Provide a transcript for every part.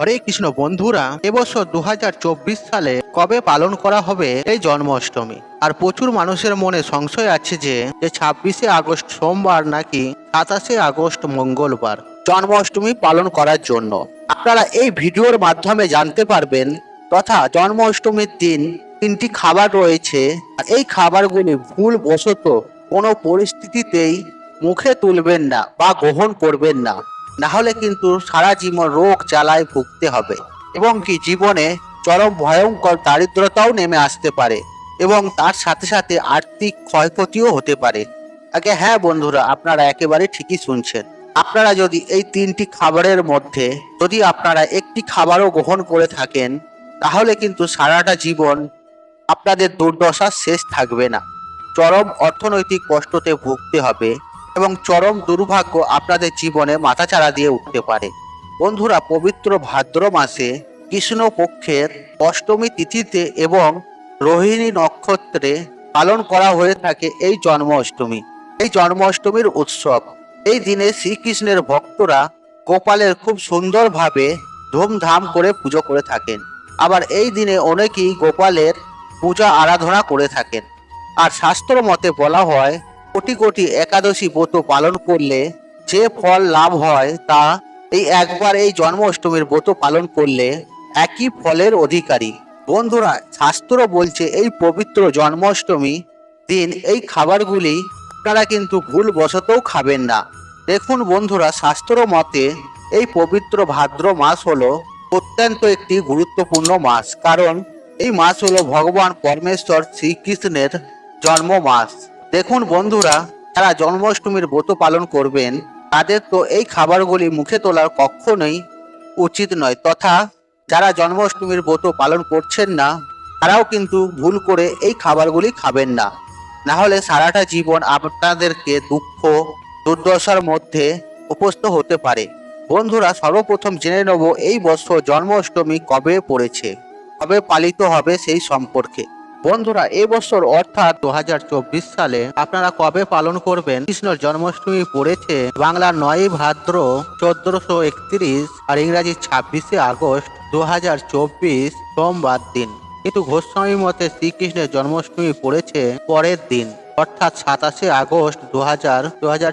হরে কৃষ্ণ বন্ধুরা, এবছর দু হাজার চব্বিশ সালে কবে পালন করা হবে এই জন্মাষ্টমী? আর প্রচুর মানুষের মনে সংশয় আছে যে ছাব্বিশে আগস্ট সোমবার নাকি সাতাশে আগস্ট মঙ্গলবার জন্মাষ্টমী পালন করার জন্য। আপনারা এই ভিডিওর মাধ্যমে জানতে পারবেন তথা জন্মাষ্টমীর দিন তিনটি খাবার রয়েছে। আর এই খাবারগুলি ভুল বশত কোনো পরিস্থিতিতেই মুখে তুলবেন না বা গ্রহণ করবেন না। না হলে কিন্তু সারা জীবন রোগ জ্বালায় ভুগতে হবে। এবং কি জীবনে চরম ভয়ঙ্কর দারিদ্রতাও নেমে আসতে পারে এবং তার সাথে সাথে আর্থিক ক্ষয়ক্ষতিও হতে পারে। আগে হ্যাঁ বন্ধুরা, আপনারা একেবারে ঠিকই শুনছেন। আপনারা যদি এই তিনটি খাবারের মধ্যে যদি আপনারা একটি খাবারও গ্রহণ করে থাকেন, তাহলে কিন্তু সারাটা জীবন আপনাদের দুর্দশা শেষ থাকবে না। চরম অর্থনৈতিক কষ্টতে ভুগতে হবে। এবং চরম দুর্ভাগ্য আপনাদের জীবনে মাথাচাড়া দিয়ে উঠতে পারে। বন্ধুরা, পবিত্র ভাদ্র মাসে কৃষ্ণ পক্ষের অষ্টমী তিথিতে এবং রোহিণী নক্ষত্রে পালন করা হয়ে থাকে এই জন্মাষ্টমী। এই জন্মাষ্টমীর উৎসব। এই দিনে শ্রীকৃষ্ণের ভক্তরা গোপালের খুব সুন্দরভাবে ধুমধাম করে পুজো করে থাকেন। আবার এই দিনে অনেকেই গোপালের পূজা আরাধনা করে থাকেন। আর শাস্ত্র মতে বলা হয় কোটি কোটি একাদশী ব্রত পালন করলে যে ফল লাভ হয় তা এই একবার এই জন্মাষ্টমীর ব্রত পালন করলে একই ফলের অধিকারী। বন্ধুরা, শাস্ত্র বলছে এই পবিত্র জন্মাষ্টমী দিন এই খাবারগুলি আপনারা কিন্তু ভুল বশতও খাবেন না। দেখুন বন্ধুরা, শাস্ত্র মতে এই পবিত্র ভাদ্র মাস হলো অত্যন্ত একটি গুরুত্বপূর্ণ মাস। কারণ এই মাস হলো ভগবান পরমেশ্বর শ্রীকৃষ্ণের জন্ম মাস দেখুন বন্ধুরা, যারা জন্মাষ্টমীর ব্রত পালন করবেন, তাদের তো এই খাবারগুলি মুখে তোলার কখনোই উচিত নয়। তথা যারা জন্মাষ্টমীর ব্রত পালন করছেন না, তারাও কিন্তু ভুল করে এই খাবারগুলি খাবেন না। না হলে সারাটা জীবন আপনাদেরকে দুঃখ, দুর্দশার মধ্যে উপস্থ হতে পারে। বন্ধুরা, সর্বপ্রথম জেনে নেব এই বছর জন্মাষ্টমী কবে পড়েছে, কবে পালিত হবে সেই সম্পর্কে। বন্ধুরা এবছর অর্থাৎ দু হাজার চব্বিশ সালে আপনারা কবে পালন করবেন? কৃষ্ণর জন্মাষ্টমী পড়েছে বাংলার নয় ভাদ্র চোদ্দশো একত্রিশ আর ইংরাজি ছাব্বিশে আগস্ট দু হাজার চব্বিশ সোমবার দিন। কিন্তু গোস্বামী মতে শ্রীকৃষ্ণের জন্মাষ্টমী পড়েছে পরের দিন, অর্থাৎ সাতাশে আগস্ট দু হাজার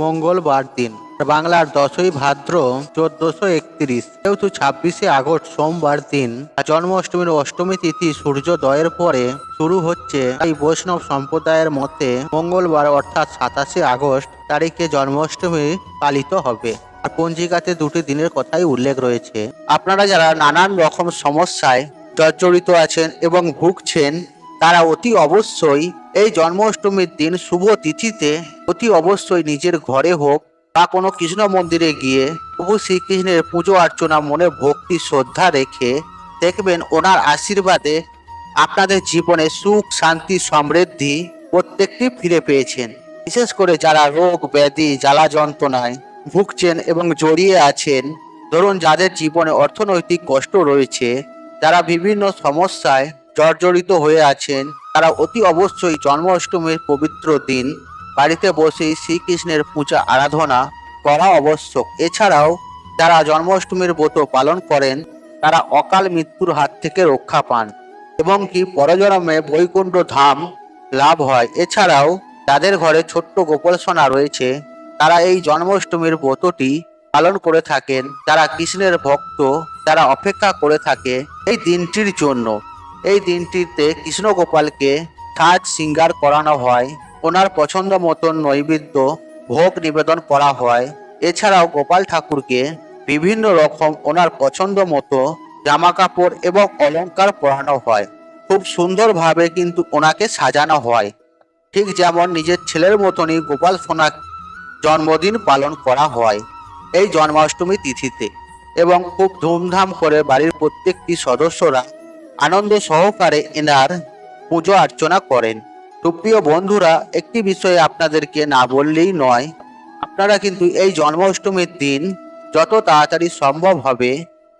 মঙ্গলবার দিন। বাংলার দশই ভাদ্র চোদ্দশো একত্রিশ যেহেতু ছাব্বিশে আগস্ট সোমবার দিন। জন্মাষ্টমীর অষ্টমী তিথি সূর্যোদয়ের পরে শুরু হচ্ছে। এই বৈষ্ণব সম্প্রদায়ের মতে মঙ্গলবার অর্থাৎ সাতাশে আগস্ট তারিখে জন্মাষ্টমী পালিত হবে। আর পঞ্জিকাতে দুটি দিনের কথাই উল্লেখ রয়েছে। আপনারা যারা নানান রকম সমস্যায় জর্জরিত আছেন এবং ভুগছেন, তারা অতি অবশ্যই এই জন্মাষ্টমীর দিন শুভ তিথিতে অতি অবশ্যই নিজের ঘরে হোক বা কোনো কৃষ্ণ মন্দিরে গিয়ে প্রভু শ্রীকৃষ্ণের পুজো অর্চনা মনে ভক্তি শ্রদ্ধা রেখে দেখবেন ওনার আশীর্বাদে আপনাদের জীবনে সুখ, শান্তি, সমৃদ্ধি প্রত্যেকটি ফিরে পেয়েছেন। বিশেষ করে যারা রোগ, ব্যাধি, জ্বালা যন্ত্রণায় ভুগছেন এবং জড়িয়ে আছেন, ধরুন যাদের জীবনে অর্থনৈতিক কষ্ট রয়েছে, যারা বিভিন্ন সমস্যায় জর্জরিত হয়ে আছেন, তারা অতি অবশ্যই জন্মাষ্টমীর পবিত্র দিন বাড়িতে বসেই শ্রীকৃষ্ণের পূজা, আরাধনা করা আবশ্যক। এছাড়াও যারা জন্মাষ্টমীর ব্রত পালন করেন, তারা অকাল মৃত্যুর হাত থেকে রক্ষা পান এবং কি পরজন্মে বৈকুণ্ঠ ধাম লাভ হয়। এছাড়াও যাদের ঘরে ছোট্ট গোপাল সোনা রয়েছে। তারা এই জন্মাষ্টমীর ব্রতটি পালন করে থাকেন। যারা কৃষ্ণের ভক্ত, যারা অপেক্ষা করে থাকে এই দিনটির জন্য। এই দিনটিতে কৃষ্ণ গোপালকে সাজ সিঙ্গার করানো হয়। ওনার পছন্দ মতন নৈবেদ্য ভোগ নিবেদন করা হয়। এছাড়াও গোপাল ঠাকুরকে বিভিন্ন রকম ওনার পছন্দ মতো জামা কাপড় এবং অলংকার পরানো হয়। খুব সুন্দরভাবে কিন্তু ওনাকে সাজানো হয়। ঠিক যেমন নিজের ছেলের মতনই গোপাল সোনা জন্মদিন পালন করা হয় এই জন্মাষ্টমী তিথিতে এবং খুব ধুমধাম করে বাড়ির প্রত্যেকটি সদস্যরা আনন্দ সহকারে এনার পুজো অর্চনা করেন। সুপ্রিয় বন্ধুরা, একটি বিষয়ে আপনাদেরকে না বললেই নয়, আপনারা কিন্তু এই জন্মাষ্টমীর দিন যত তাড়াতাড়ি সম্ভব হবে,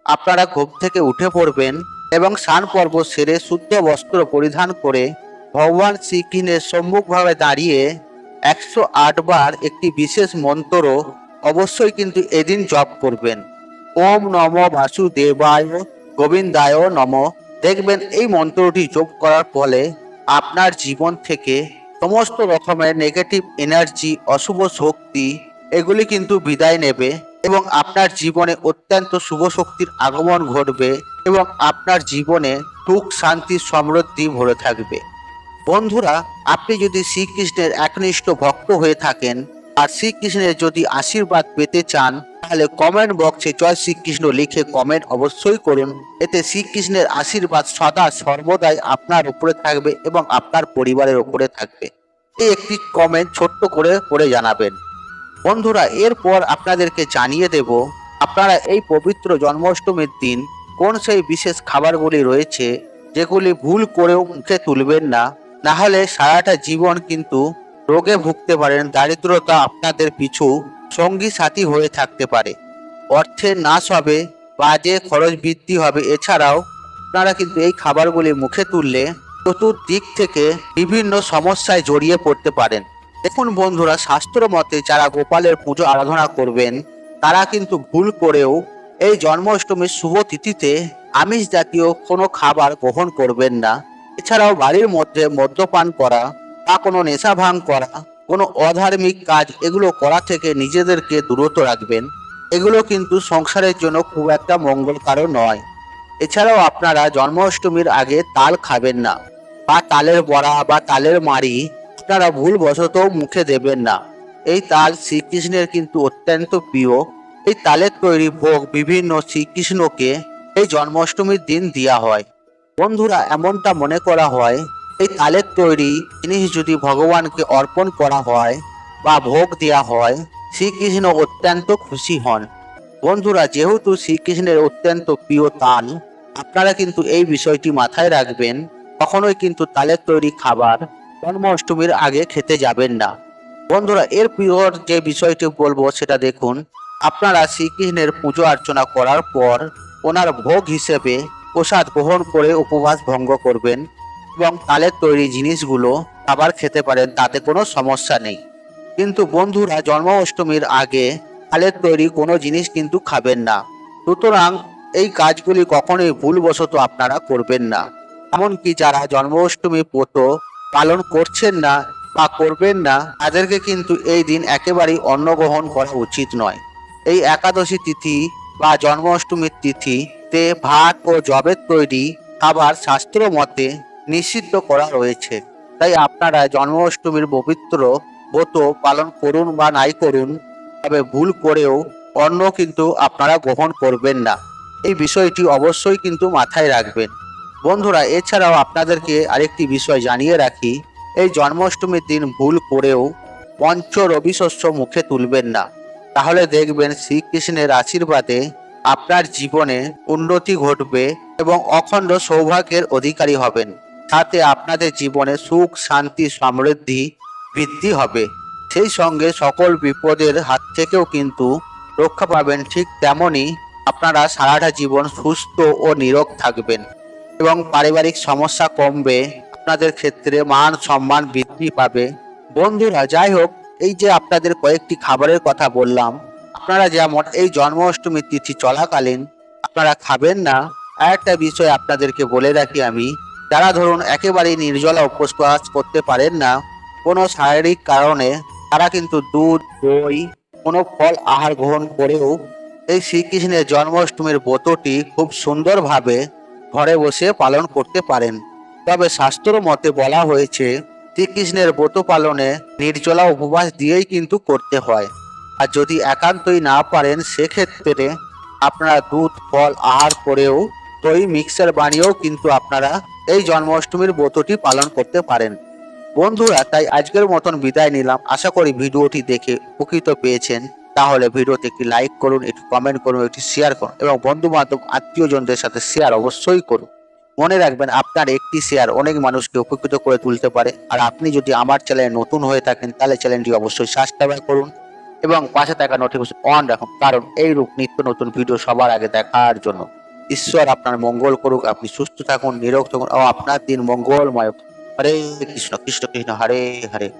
আপনারা ঘুম থেকে উঠে পড়বেন এবং স্নান পর্ব সেরে শুদ্ধ বস্ত্র পরিধান করে ভগবান শ্রীকৃষ্ণের সম্মুখভাবে দাঁড়িয়ে একশো আট বার একটি বিশেষ মন্ত্র অবশ্যই কিন্তু এদিন জপ করবেন। ওম নম বাসুদেবায় গোবিন্দায় নম। দেখবেন এই মন্ত্রটি যোগ করার ফলে আপনার জীবন থেকে সমস্ত রকমের নেগেটিভ এনার্জি অশুভ শক্তি, এগুলি কিন্তু বিদায় নেবে এবং আপনার জীবনে অত্যন্ত শুভ শক্তির আগমন ঘটবে এবং আপনার জীবনে সুখ, শান্তি, সমৃদ্ধি ভরে থাকবে। বন্ধুরা, আপনি যদি শ্রীকৃষ্ণের একনিষ্ঠ ভক্ত হয়ে থাকেন, আর শ্রীকৃষ্ণের যদি আশীর্বাদ পেতে চান তাহলে কমেন্ট বক্সে জয় শ্রীকৃষ্ণ লিখে কমেন্ট অবশ্যই করুন। এতে শ্রীকৃষ্ণের আশীর্বাদ সদা সর্বদাই আপনার উপরে থাকবে এবং আপনার পরিবারের উপরে থাকবে। এই একটি কমেন্ট ছোট্ট করে করে জানাবেন। বন্ধুরা, এরপর আপনাদেরকে জানিয়ে দেব, আপনারা এই পবিত্র জন্মাষ্টমীর দিন কোন সেই বিশেষ খাবারগুলি রয়েছে যেগুলি ভুল করেও মুখে তুলবেন না? নাহলে সারাটা জীবন কিন্তু রোগে ভুগতে পারেন, দারিদ্রতা আপনাদের পিছু সঙ্গী সাথী হয়ে থাকতে পারে। অর্থের নাশ হবে, বাজে খরচ বৃদ্ধি হবে। এছাড়াও আপনারা কিন্তু এই খাবারগুলি মুখে তুললে চতুর্দিক থেকে বিভিন্ন সমস্যায় জড়িয়ে পড়তে পারেন। দেখুন বন্ধুরা শাস্ত্র মতে যারা গোপালের পুজো আরাধনা করবেন, তারা কিন্তু ভুল করেও এই জন্মাষ্টমীর শুভ তিথিতে আমিষ জাতীয় কোনো খাবার গ্রহণ করবেন না। এছাড়াও বাড়ির মধ্যে মদ্যপান করা বা কোনো নেশা ভাঙ করা কোনো অধার্মিক কাজ এগুলো করা থেকে নিজেদেরকে দূরত রাখবেন, এগুলো কিন্তু সংসারের জন্য খুব একটা মঙ্গলকারও নয়। এছাড়াও আপনারা জন্মাষ্টমীর আগে তাল খাবেন না, বা তালের বড়া বা তালের মাড়ি আপনারা ভুলবশত মুখে দেবেন না। এই তাল শ্রীকৃষ্ণের কিন্তু অত্যন্ত প্রিয়। এই তালের তৈরি ভোগ বিভিন্ন শ্রীকৃষ্ণকে এই জন্মাষ্টমীর দিন দেওয়া হয়। বন্ধুরা, এমনটা মনে করা হয় এই তালের তৈরি জিনিস যদি ভগবানকে অর্পণ করা হয় বা ভোগ দেওয়া হয়, শ্রীকৃষ্ণ অত্যন্ত খুশি হন। বন্ধুরা, যেহেতু শ্রীকৃষ্ণের অত্যন্ত প্রিয় তাল, আপনারা কিন্তু এই বিষয়টি মাথায় রাখবেন, কখনোই কিন্তু তালের তৈরি খাবার জন্মাষ্টমীর আগে খেতে যাবেন না। বন্ধুরা, এর প্রিয় যে বিষয়টি বলব সেটা দেখুন, আপনারা শ্রীকৃষ্ণের পুজো অর্চনা করার পর ওনার ভোগ হিসেবে প্রসাদ গ্রহণ করে উপবাস ভঙ্গ করবেন। এবং তালের তৈরি জিনিসগুলো খাবার খেতে পারেন, তাতে কোনো সমস্যা নেই। কিন্তু বন্ধুরা, জন্মাষ্টমীর আগে তালের তৈরি কোনো জিনিস কিন্তু খাবেন না। সুতরাং এই কাজগুলি কখনোই ভুলবশত আপনারা করবেন না। এমনকি যারা জন্মাষ্টমী ব্রত পালন করছেন না বা করবেন না, তাদেরকে কিন্তু এই দিন একেবারেই অন্ন গ্রহণ করা উচিত নয়। এই একাদশী তিথি বা জন্মাষ্টমীর তিথিতে ভাত ও জবের তৈরি খাবার শাস্ত্র মতে নিষিদ্ধ করা রয়েছে। তাই আপনারা জন্মাষ্টমীর পবিত্র ব্রত পালন করুন বা নাই করুন, তবে ভুল করেও অন্ন কিন্তু আপনারা গ্রহণ করবেন না। এই বিষয়টি অবশ্যই কিন্তু মাথায় রাখবেন। বন্ধুরা, এছাড়াও আপনাদেরকে আরেকটি বিষয় জানিয়ে রাখি। এই জন্মাষ্টমীর দিন ভুল করেও পঞ্চ রবি শস্য মুখে তুলবেন না। তাহলে দেখবেন শ্রীকৃষ্ণের আশীর্বাদে আপনার জীবনে উন্নতি ঘটবে এবং অখণ্ড সৌভাগ্যের অধিকারী হবেন। সাথে আপনাদের জীবনে সুখ, শান্তি, সমৃদ্ধি বৃদ্ধি হবে। সেই সঙ্গে সকল বিপদের হাত থেকেও কিন্তু রক্ষা পাবেন ঠিক তেমনই আপনারা সারাটা জীবন সুস্থ ও নিরোগ থাকবেন এবং পারিবারিক সমস্যা কমবে, আপনাদের ক্ষেত্রে মান সম্মান বৃদ্ধি পাবে। বন্ধুরা, যাই হোক, এই যে আপনাদের কয়েকটি খাবারের কথা বললাম, আপনারা যেমন এই জন্মাষ্টমী তিথি চলাকালীন আপনারা খাবেন না আর একটা বিষয় আপনাদেরকে বলে রাখি আমি যারা ধরুন একেবারেই নির্জলা উপবাস করতে পারেন না। কোনো শারীরিক কারণে তারা কিন্তু দুধ, দই, কোনো ফল আহার গ্রহণ করেও এই শ্রীকৃষ্ণের জন্মাষ্টমীর ব্রতটি খুব সুন্দরভাবে ঘরে বসে পালন করতে পারেন। তবে শাস্ত্র মতে বলা হয়েছে, শ্রীকৃষ্ণের ব্রত পালনে নির্জলা উপবাস দিয়েই কিন্তু করতে হয়। আর যদি একান্তই না পারেন, সেক্ষেত্রে আপনারা দুধ, ফল, আহার করেও দই মিক্সার বানিয়েও কিন্তু আপনারা এই জন্মাষ্টমীর ব্রতটি পালন করতে পারেন। বন্ধুরা, তাই আজকের মতন বিদায় নিলাম। আশা করি ভিডিওটি দেখে উপকৃত পেয়েছেন। তাহলে ভিডিওতে একটি লাইক করুন, একটি কমেন্ট করুন, একটি শেয়ার করুন এবং বন্ধু বান্ধব আত্মীয়জনদের সাথে শেয়ার অবশ্যই করুন। মনে রাখবেন, আপনার একটি শেয়ার অনেক মানুষকে উপকৃত করে তুলতে পারে। আর আপনি যদি আমার চ্যানেলে নতুন হয়ে থাকেন, তাহলে চ্যানেলটি অবশ্যই সাবস্ক্রাইব করুন এবং পাশে থাকা নোটিফিকেশন অন রাখুন। কারণ এই রূপ নিত্য নতুন ভিডিও সবার আগে দেখার জন্য। ঈশ্বর আপনার মঙ্গল করুক, আপনি সুস্থ থাকুন, নিরোগ থাকুন, ও আপনার দিন মঙ্গলময়। হরে কৃষ্ণ কৃষ্ণ কৃষ্ণ, হরে হরে